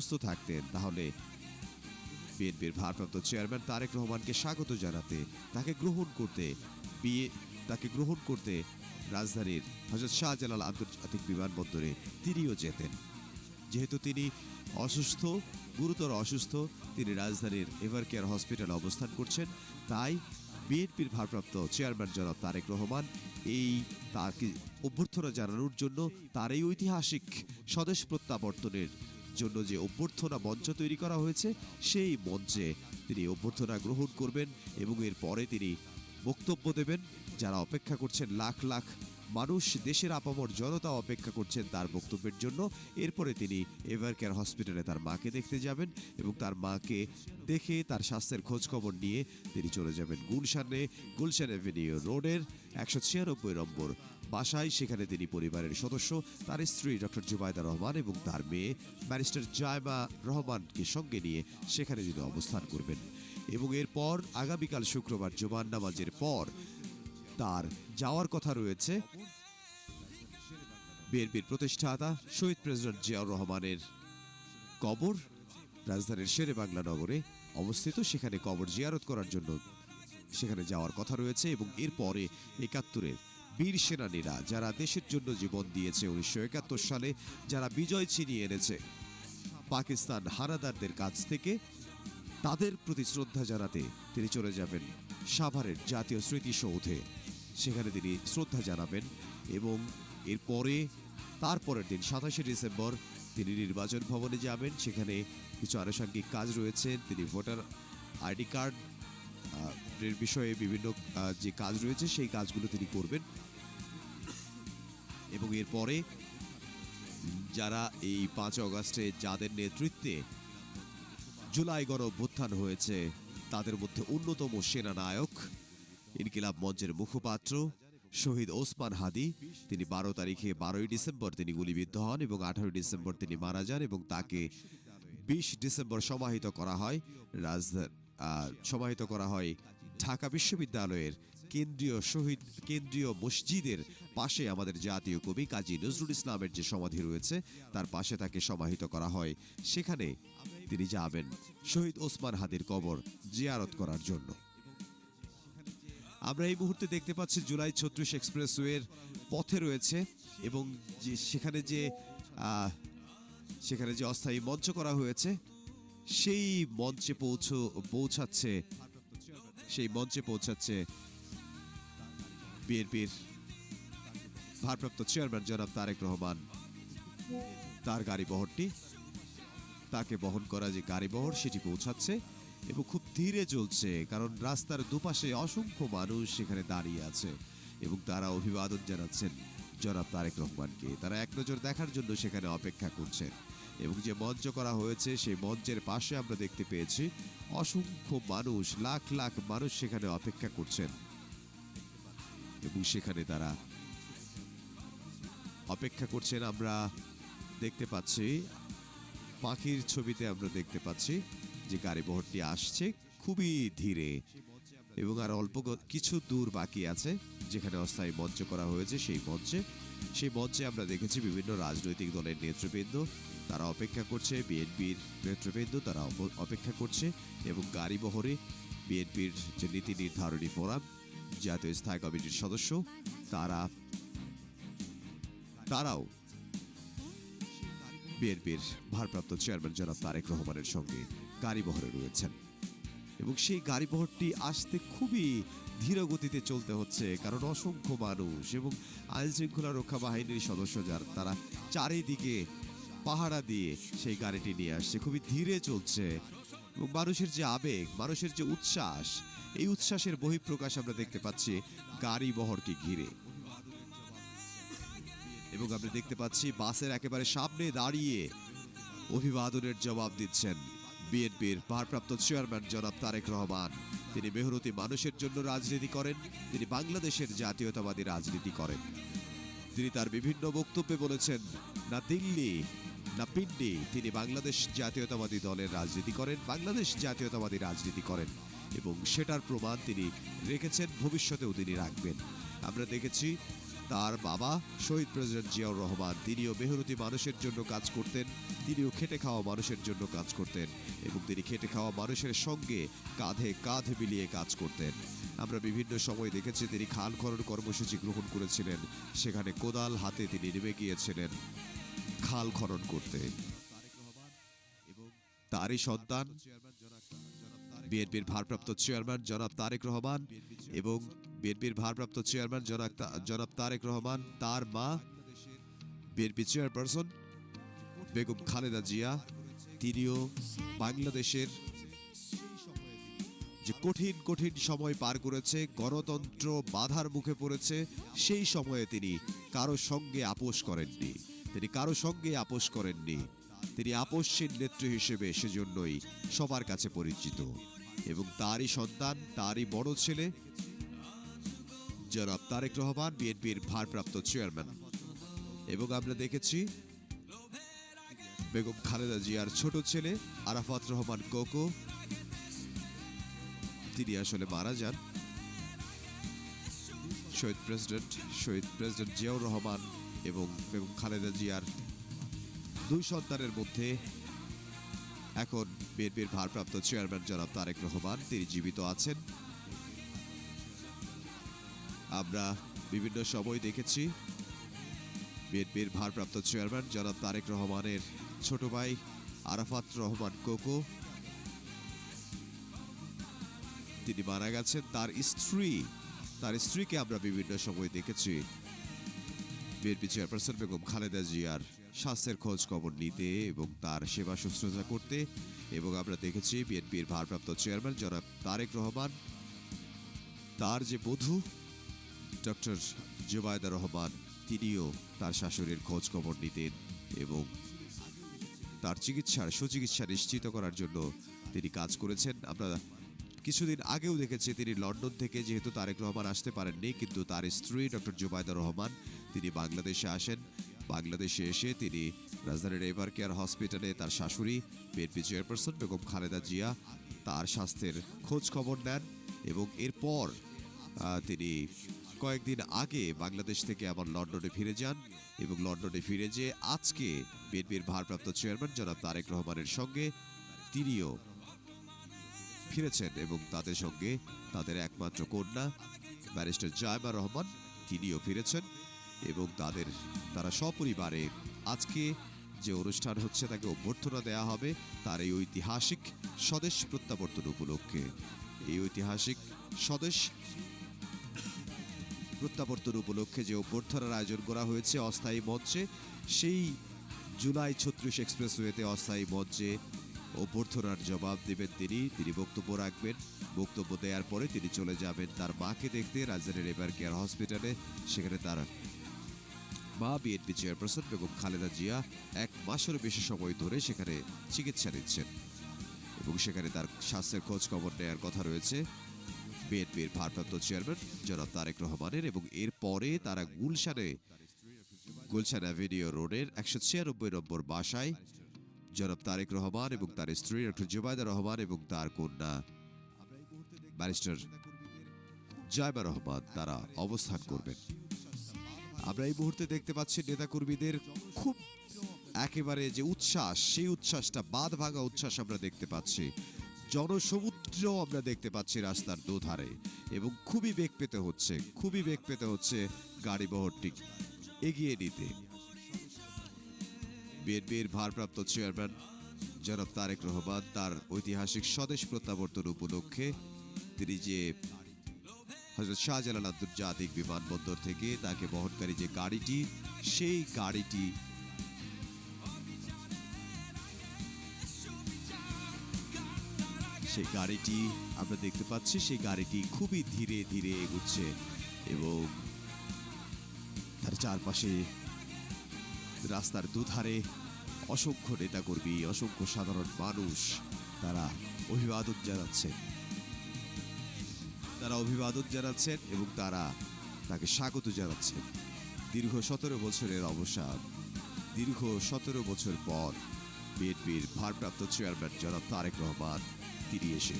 সুস্থ থাকতেন। তাহলে বিএনপির ভারপ্রাপ্ত চেয়ারম্যান তারেক রহমানকে স্বাগত জানাতে তাকে গ্রহণ করতে বিয়ে তাকে গ্রহণ করতে রাজধানীর হজরত শাহজালাল আন্তর্জাতিক বিমানবন্দরে তিনিও যেতেন। যেহেতু তিনি অসুস্থ, গুরুতর অসুস্থ, তিনি রাজধানীর এভার কেয়ার হসপিটালে অবস্থান করছেন, তাই বিএনপির ভারপ্রাপ্ত চেয়ারম্যান জনাব তারেক রহমান এই তাকে অভ্যর্থনা জানানোর জন্য তার এই ঐতিহাসিক স্বদেশ প্রত্যাবর্তনের জন্য যে অভ্যর্থনা মঞ্চ তৈরি করা হয়েছে, সেই মঞ্চে তিনি অভ্যর্থনা গ্রহণ করবেন এবং এর পরে তিনি বক্তব্য দেবেন। যারা অপেক্ষা করছেন, লাখ লাখ মানুষ, দেশের আপামর জনতা অপেক্ষা করছেন তার বক্তব্যের জন্য। এরপরে তিনি এভার কেয়ার হসপিটালে তার মাকে দেখতে যাবেন এবং তার মাকে দেখে তার স্বাস্থ্যের খোঁজখবর নিয়ে তিনি চলে যাবেন গুলশানে, গুলশান এভিনিউ রোডের একশো ছিয়ানব্বই নম্বর বাসায়, সেখানে তিনি পরিবারের সদস্য। তার স্ত্রী ডক্টর জুবাইদা রহমান এবং তার মেয়ে ব্যারিস্টার জায়মা রহমানকে সঙ্গে নিয়ে সেখানে তিনি অবস্থান করবেন। এবং এরপর আগামীকাল শুক্রবার জুমান নামাজের পর তার যাওয়ার কথা রয়েছে। বিএনপির প্রতিষ্ঠাতা শহীদ প্রেসিডেন্ট জিয়াউর রহমানের কবর রাজধানীর শেরে বাংলা নগরে অবস্থিত। সেখানে কবর জিয়ারত করার জন্য সেখানে যাওয়ার কথা রয়েছে এবং এরপরে একাত্তরের বীর সেনানীরা, যারা দেশের জন্য জীবন দিয়েছে উনিশশো একাত্তর সালে, যারা বিজয় ছিনিয়ে এনেছে। পাকিস্তান হারাদারদের কাছ থেকে তাদের প্রতি শ্রদ্ধা জানাতে তিনি চলে যাবেন সাভারের জাতীয় স্মৃতিসৌধে। সেখানে তিনি শ্রদ্ধা জানাবেন এবং এরপরে, তারপরের দিন সাতাশে ডিসেম্বর তিনি নির্বাচন ভবনে যাবেন। সেখানে কিছু আনুষঙ্গিক কাজ রয়েছে। তিনি ভোটার আইডি কার্ড এর বিষয়ে বিভিন্ন যে কাজ রয়েছে, সেই কাজগুলো তিনি করবেন। এবং এরপরে যারা এই পাঁচ অগাস্টে যাদের নেতৃত্বে জুলাই গণ অভ্যুত্থান হয়েছে, তাদের মধ্যে অন্যতম সেনানায়ক ইনকিলাব মঞ্চের মুখপাত্র শহীদ ওসমান হাদি। তিনি বারো তারিখে বারোই ডিসেম্বর তিনি গুলিবিদ্ধ হন এবং আঠারোই ডিসেম্বর তিনি মারা যান এবং তাকে বিশ ডিসেম্বর সমাহিত করা হয় রাজধানী সমাহিত করা হয় ঢাকা বিশ্ববিদ্যালয়ের কেন্দ্রীয় শহীদ, কেন্দ্রীয় মসজিদের পাশে আমাদের জাতীয় কবি কাজী নজরুল ইসলামের যে সমাধি রয়েছে, তার পাশে তাকে সমাহিত করা হয়। সেখানে তিনি যাবেন শহীদ ওসমান হাদির কবর জিয়ারত করার জন্য। আমরা এই মুহূর্তে দেখতে পাচ্ছি জুলাই ছত্রিশ এক্সপ্রেসওয়ের পথে রয়েছে এবং যে সেখানে যে সেখানে যে অস্থায়ী মঞ্চ করা হয়েছে, সেই মঞ্চে পৌঁছ, পৌঁছাচ্ছে, সেই মঞ্চে পৌঁছাচ্ছে বিএনপির ভারপ্রাপ্ত চেয়ারম্যান জনাব তারেক রহমান, তার গাড়ি বহরটি, তাকে বহন করা যে গাড়ি বহর সেটি পৌঁছাচ্ছে এবং খুব ধীরে চলছে কারণ রাস্তার দুপাশে অসংখ্য মানুষ সেখানে দাঁড়িয়ে আছে এবং তারা অভিবাদন জানাচ্ছেন জনাব তারেক রহমানকে। তারা এক নজর দেখার জন্য সেখানে অপেক্ষা করছেন এবং যে মঞ্চ করা হয়েছে সেই মঞ্চের পাশে আমরা দেখতে পেয়েছি অসংখ্য মানুষ, লাখ লাখ মানুষ সেখানে অপেক্ষা করছেন। এবং সেখানে তারা অপেক্ষা করছেন। আমরা দেখতে পাচ্ছি, পাখির ছবিতে আমরা দেখতে পাচ্ছি যে গাড়ি বহরটি আসছে খুবই ধীরে এবং আর অল্প কিছু দূর বাকি আছে যেখানে অস্থায়ী মঞ্চ করা হয়েছে সেই মঞ্চে। সেই মঞ্চে আমরা দেখেছি বিভিন্ন রাজনৈতিক দলের নেতৃবৃন্দ, তারা অপেক্ষা করছে, বিএনপির নেতৃবৃন্দ তারা অপেক্ষা করছে এবং গাড়ি বহরে বিএনপির যে নীতি নির্ধারণী ফোরাম জাতীয় স্থায়ী কমিটির সদস্য, তারা তারাও বিএনপির ভারপ্রাপ্ত চেয়ারম্যান জনাব তারেক রহমানের সঙ্গে গাড়ি বহরে রয়েছেন। এবং সেই গাড়ি বহরটি আসতে খুবই ধীর গতিতে চলতে হচ্ছে, কারণ অসংখ্য মানুষ এবং আইন শৃঙ্খলা রক্ষা বাহিনীর সদস্য যার, তারা চারিদিকে পাহারা দিয়ে সেই গাড়িটি নিয়ে আসছে। খুবই ধীরে চলছে। মানুষের যে আবেগ, মানুষের যে উচ্ছ্বাস, এই উচ্ছ্বাসের বহিঃপ্রকাশ আমরা দেখতে পাচ্ছি গাড়ি বহরকে ঘিরে। এবং আমরা দেখতে পাচ্ছি বাসের একেবারে সামনে দাঁড়িয়ে অভিবাদনের জবাব দিচ্ছেন বিএনপির ভারপ্রাপ্ত চেয়ারম্যান জনাব তারেক রহমান। তিনি মেহরতি মানুষের জন্য রাজনীতি করেন, তিনি বাংলাদেশের জাতীয়তাবাদী রাজনীতি করেন। তিনি তার বিভিন্ন বক্তব্যে বলেছেন, না দিল্লি না পিন্ডি তিনি বাংলাদেশ জাতীয়তাবাদী দলের রাজনীতি করেন, বাংলাদেশ জাতীয়তাবাদী রাজনীতি করেন এবং সেটার প্রমাণ তিনি রেখেছেন, ভবিষ্যতেও তিনি রাখবেন। আমরা দেখেছি তার বাবা শহীদ প্রেসিডেন্ট জিয়াউর রহমান, তিনিও মেহনতি মানুষের জন্য কাজ করতেন, তিনিও খেটে খাওয়া মানুষের জন্য কাজ করতেন এবং তিনি খেটে খাওয়া মানুষের সঙ্গে কাঁধে কাঁধ মিলিয়ে কাজ করতেন। আমরা বিভিন্ন সময় দেখেছি তিনি খাল খনন কর্মসূচি গ্রহণ করেছিলেন, সেখানে কোদাল হাতে তিনি নেমে গিয়েছিলেন। খাল খনন করতে। তারই সন্তান, বিএনপির ভারপ্রাপ্ত চেয়ারম্যান জনাব তারেক রহমান এবং বিএনপির ভারপ্রাপ্ত চেয়ারম্যান জনাব জনাব তারেক রহমান, তার মা, বিএনপি চেয়ারপারসন বেগম খালেদা জিয়া, তিনিও বাংলাদেশের যে কঠিন কঠিন সময় পার করেছে, গণতন্ত্র বাধার মুখে পড়েছে, সেই সময়ে তিনি কারও সঙ্গে আপোষ করেননি। তিনি কারও সঙ্গে আপোষ করেননি। তিনি আপোষশীল নেত্রী হিসেবে সেজন্যই সবার কাছে পরিচিত। এবং তারই সন্তান, তারই বড় ছেলে জনাব তারেক রহমান, বিএনপির ভারপ্রাপ্ত চেয়ারম্যান। এবং আমরা দেখেছি বেগম খালেদা জিয়ার ছোট ছেলে আরাফাত রহমান কোকো। তিনি আসলে মারা যান। শহীদ প্রেসিডেন্ট শহীদ প্রেসিডেন্ট জিয়াউর রহমান এবং বেগম খালেদা জিয়ার দুই সন্তানের মধ্যে এখন বিএনপির ভারপ্রাপ্ত চেয়ারম্যান জনাব তারেক রহমান, তিনি জীবিত আছেন। আমরা বিভিন্ন সময় দেখেছি বিএনপির ভারপ্রাপ্ত চেয়ারম্যান জনাব তারেক রহমানের ছোট ভাই আরাফাত রহমান কোকো। তিনি মারা গেছেন। তার স্ত্রী, তার স্ত্রীকে আমরা বিভিন্ন সময় দেখেছি। বিএনপি চেয়ারপারসন বেগম খালেদা জিয়ার স্বাস্থ্যের খোঁজ খবর নিতে এবং তার সেবা শুশ্রূষা করতে এবং আমরা দেখেছি বিএনপির ভারপ্রাপ্ত চেয়ারম্যান জনাব তারেক রহমান, তার যে বধূ ডক্টর জুবায়দা রহমান, তিনিও তার শাশুড়ির খোঁজ খবর নিতেন এবং তার চিকিৎসার সুচিকিৎসা নিশ্চিত করার জন্য তিনি কাজ করেছেন। আমরা কিছুদিন আগেও দেখেছি তিনি লন্ডন থেকে, যেহেতু তারেক রহমান আসতে পারেননি, কিন্তু তার স্ত্রী ডক্টর জুবায়দা রহমান তিনি বাংলাদেশে আসেন। বাংলাদেশে এসে তিনি রাজধানীর এভার কেয়ার হসপিটালে তার শাশুড়ি, বিএনপি চেয়ারপারসন বেগম খালেদা জিয়া, তার স্বাস্থ্যের খোঁজ খবর নেন এবং এরপর তিনি কয়েকদিন আগে বাংলাদেশ থেকে আবার লন্ডনে ফিরে যান এবং লন্ডনে ফিরে যে আজকে বিএনপির ভারপ্রাপ্ত চেয়ারম্যান জনাব তারেক রহমানের সঙ্গে তিনিও ফিরেছেন এবং তাদের সঙ্গে তাদের একমাত্র কন্যা, ব্যারিস্টার জায়মা রহমান, তিনিও ফিরেছেন। এবং তাদের, তারা সপরিবারে আজকে যে অনুষ্ঠান হচ্ছে তাকে অভ্যর্থনা দেয়া হবে, তার এই ঐতিহাসিক স্বদেশ প্রত্যাবর্তন উপলক্ষে। এই ঐতিহাসিক স্বদেশ প্রত্যাবর্তন উপলক্ষে যে অভ্যর্থনার আয়োজন করা হয়েছে অস্থায়ী মঞ্চে, সেই জুলাই ছত্রিশ এক্সপ্রেসওয়েতে অস্থায়ী মঞ্চে অভ্যর্থনার জবাব দেবেন তিনি। তিনি বক্তব্য রাখবেন। বক্তব্য দেওয়ার পরে তিনি চলে যাবেন তার মাকে দেখতে রাজধানীর এবার কেয়ার হসপিটালে। সেখানে তার মা বিএনপি চেয়ারপারসন বেগম খালেদা জিয়া এক মাসের বেশি সময় ধরে সেখানে চিকিৎসা নিচ্ছেন এবং সেখানে তার স্বাস্থ্যের খোঁজ খবর নেওয়ার কথা রয়েছে বিএনপির ভারপ্রাপ্ত চেয়ারম্যান জনাব তারেক রহমানের এবং এরপরে তারা গুলশানে, গুলশান অ্যাভিনিউ রোডের একশো ছিয়ানব্বই নম্বর বাসায় জনাব তারেক রহমান এবং তার স্ত্রী ডক্টর জুবাইদা রহমান এবং তার কন্যা ব্যারিস্টার জায়বা রহমান তারা অবস্থান করবেন। আমরা এই মুহূর্তে দেখতে পাচ্ছি নেতাকর্মীদের খুব একেবারে যে উচ্ছ্বাস, সেই উচ্ছ্বাসটা বাদ ভাঙা উচ্ছ্বাস আমরা দেখতে পাচ্ছি। জনসমুদ্র আমরা দেখতে পাচ্ছি রাস্তার দুধারে এবং খুবই বেগ পেতে হচ্ছে, খুবই বেগ পেতে হচ্ছে গাড়ি বহরটি এগিয়ে নিতে। বিএনপির ভারপ্রাপ্ত চেয়ারম্যান জনাব তারেক রহমান তার ঐতিহাসিক স্বদেশ প্রত্যাবর্তন উপলক্ষে তিনি যে হজরত শাহজালাল আন্তর্জাতিক বিমানবন্দর থেকে তাকে বহনকারী যে গাড়িটি, সেই গাড়িটি সেই গাড়িটি আমরা দেখতে পাচ্ছি, সেই গাড়িটি খুবই ধীরে ধীরে এগুচ্ছে এবং তার চারপাশে রাস্তার দুধারে অসংখ্য নেতাকর্মী, অসংখ্য সাধারণ মানুষ তারা অভিবাদন জানাচ্ছেন। তারা অভিবাদন জানাচ্ছেন এবং তারা তাকে স্বাগত জানাচ্ছেন। দীর্ঘ সতেরো বছরের অবসান। দীর্ঘ সতেরো বছর পর বিএনপির ভারপ্রাপ্ত চেয়ারম্যান জনাব তারেক রহমান তিনি এসে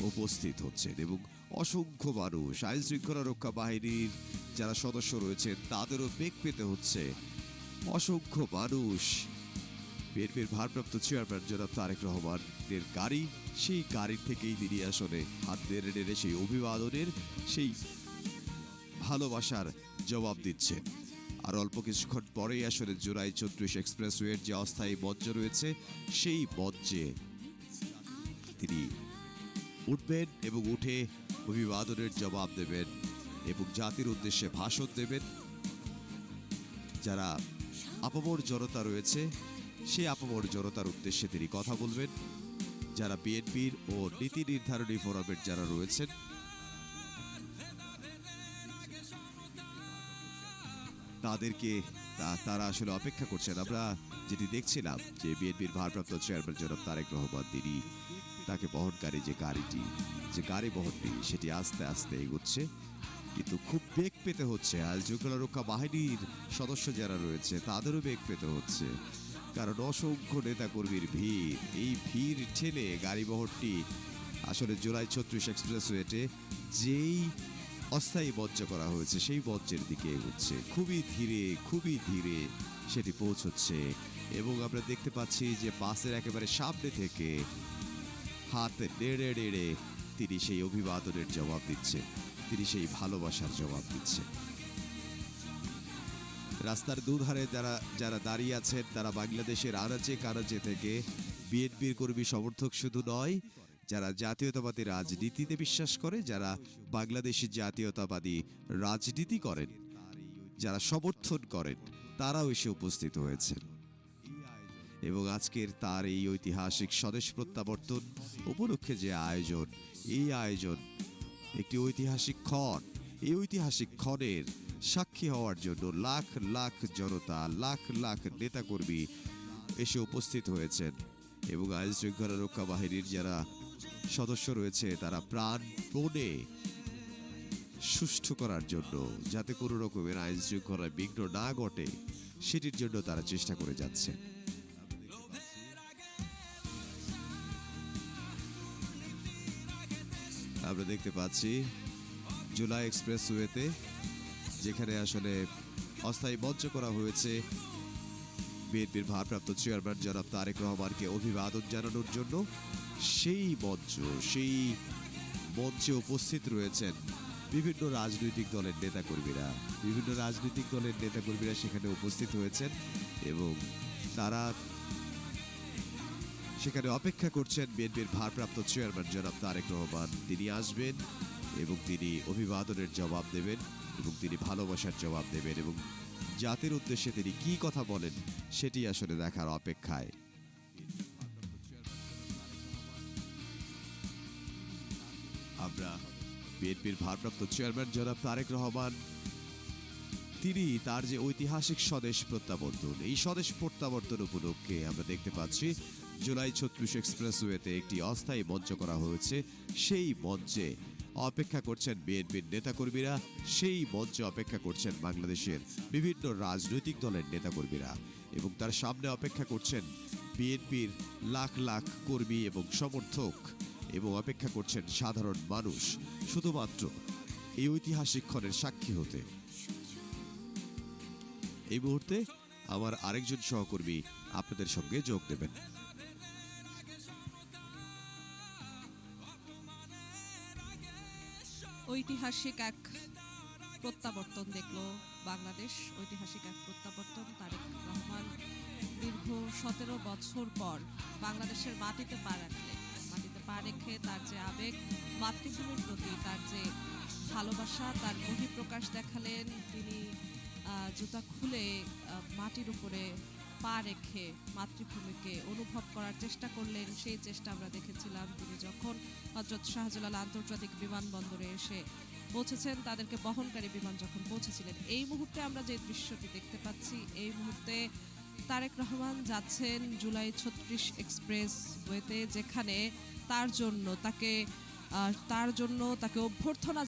উপস্থিত হচ্ছেন এবং অসংখ্য মানুষ আইন শৃঙ্খলা রক্ষা বাহিনীর যারা সদস্য রয়েছেন তাদেরও বেগ পেতে হচ্ছে। অসংখ্য মানুষ। বিএনপির ভারপ্রাপ্ত চেয়ারম্যান জনাব তারেক রহমানের গাড়ি সেই গাড়ির থেকেই তিনি আসলে হাত নেড়ে নেড়ে সেই অভিবাদনের সেই ভালোবাসার জবাব দিচ্ছে। আর অল্প কিছুক্ষণ পরেই আসলে জুলাই চৌত্রিশ এক্সপ্রেসওয়ের যে অস্থায়ী মঞ্চ রয়েছে, সেই মঞ্চে তিনি উঠবেন এবং উঠে অভিবাদনের জবাব দেবেন এবং জাতির উদ্দেশ্যে ভাষণ দেবেন। যারা আপামর জনতা রয়েছে সেই আপামর জনতার উদ্দেশ্যে তিনি কথা বলবেন। যারা বিএনপির ও নীতি নির্ধারণী ফোরামের যারা রয়েছেন, তাদেরকে তারা আসলে অপেক্ষা করছেন। আমরা যেটি দেখছিলাম যে বিএনপির ভারপ্রাপ্ত চেয়ারম্যান জনাব তারেক রহমান, তিনি তাকে বহনকারী যে গাড়িটি, যে গাড়ি বহনটি, সেটি আস্তে আস্তে এগোচ্ছে। কিন্তু খুব বেগ পেতে হচ্ছে। আর শৃঙ্খলা রক্ষা বাহিনীর সদস্য যারা রয়েছে, তাদেরও বেগ পেতে হচ্ছে। কারণ অসংখ্য নেতাকর্মীর ভিড়। এই ভিড় ঠেলে গাড়ি বহরটি আসলে জুলাই ছত্রিশ এক্সপ্রেসওয়েতে যেই অস্থায়ী মঞ্চ করা হয়েছে, সেই বজ্রের দিকে এগোচ্ছে। খুবই ধীরে খুবই ধীরে সেটি পৌঁছচ্ছে এবং আমরা দেখতে পাচ্ছি যে বাসের একেবারে সামনে থেকে হাত নেড়ে নেড়ে তিনি সেই অভিবাদনের জবাব দিচ্ছে। তিনি সেই ভালোবাসার জবাব দিচ্ছে। রাস্তার দুধারে যারা যারা দাঁড়িয়ে আছেন, তারা বাংলাদেশের আনাচে কানাচে থেকে বিএনপির কর্মী সমর্থক শুধু নয়, যারা জাতীয়তাবাদী রাজনীতিতে বিশ্বাস করে, যারা বাংলাদেশি জাতীয়তাবাদী রাজনীতি করেন, যারা সমর্থন করেন, তারাও এসে উপস্থিত হয়েছেন। এবং আজকের তার এই ঐতিহাসিক স্বদেশ প্রত্যাবর্তন উপলক্ষে যে আয়োজন, এই আয়োজন একটি ঐতিহাসিক ক্ষণ, এই ঐতিহাসিক ক্ষণের সাক্ষী হওয়ার জন্য লাখ লাখ জনতা, লাখ লাখ নেতাকর্মী এসে উপস্থিত হয়েছেন এবং আইন শৃঙ্খলা রক্ষা বাহিনীর যারা সদস্য রয়েছে, তারা প্রাণপণে সুষ্ঠু করার জন্য, যাতে কোনো রকমের আইন শৃঙ্খলায় বিঘ্ন না ঘটে, সেটির জন্য তারা চেষ্টা করে যাচ্ছে। আমরা দেখতে পাচ্ছি, জুলাই এক্সপ্রেসওয়েতে যেখানে আসলে অস্থায়ী মঞ্চ করা হয়েছে। বিএনপির ভারপ্রাপ্ত চেয়ারম্যান জনাব তারেক রহমানকে অভিবাদন জানানোর জন্য সেই মঞ্চ, সেই মঞ্চে উপস্থিত রয়েছেন বিভিন্ন রাজনৈতিক দলের নেতাকর্মীরা। বিভিন্ন রাজনৈতিক দলের নেতাকর্মীরা সেখানে উপস্থিত হয়েছেন এবং তারা সেখানে অপেক্ষা করছেন বিএনপির ভারপ্রাপ্ত চেয়ারম্যান জনাব তারেক রহমান। তিনি আসবেন এবং তিনি অভিবাদনের জবাব দেবেন এবং তিনি ভালোবাসার জবাব দেবেন এবং জাতির উদ্দেশ্যে তিনি কি কথা বলেন সেটি আসলে দেখার অপেক্ষায়। আমরা বিএনপির ভারপ্রাপ্ত চেয়ারম্যান জনাব তারেক রহমান, তিনি তার যে ঐতিহাসিক স্বদেশ প্রত্যাবর্তন, এই স্বদেশ প্রত্যাবর্তন উপলক্ষে আমরা দেখতে পাচ্ছি জুলাই ছত্রিশ এক্সপ্রেসওয়েতে একটি অস্থায়ী মঞ্চ করা হয়েছে। সেই মঞ্চে অপেক্ষা করছেন বিএনপির নেতাকর্মীরা, সেই মঞ্চে অপেক্ষা করছেন বাংলাদেশের বিভিন্ন রাজনৈতিক দলের নেতাকর্মীরা এবং তার সামনে অপেক্ষা করছেন বিএনপির লাখ লাখ কর্মী এবং সমর্থক এবং অপেক্ষা করছেন সাধারণ মানুষ। শুধুমাত্র এই ঐতিহাসিক ক্ষণের সাক্ষী হতে। এই মুহূর্তে আমার আরেকজন সহকর্মী আপনাদের সঙ্গে যোগ দেবেন। ঐতিহাসিক এক প্রত্যাবর্তন দেখল বাংলাদেশ। ঐতিহাসিক এক প্রত্যাবর্তন তারেক রহমান। দীর্ঘ সতেরো বছর পর বাংলাদেশের মাটিতে পা রাখলেন মাটিতে পা রেখে তার যে আবেগ, মাতৃভূমির প্রতি তার যে ভালোবাসা, তার বহিঃপ্রকাশ দেখালেন। তিনি জুতা খুলে মাটির উপরে পা রেখে মাতৃভূমিকে অনুভব করার চেষ্টা করলেন, সেই চেষ্টা আমরা দেখেছিলাম তিনি যখন হজরত শাহজালাল আন্তর্জাতিক বিমানবন্দরে এসে পৌঁছেছেন, তাদেরকে বহনকারী বিমান যখন পৌঁছেছিলেন, এই মুহূর্তে আমরা যে দৃশ্যটি দেখতে পাচ্ছি, এই মুহূর্তে তারেক রহমান যাচ্ছেন জুলাই ছত্রিশ এক্সপ্রেস ওয়েতে, যেখানে তার জন্য তাকে তার জন্য তাকে অভ্যর্থনা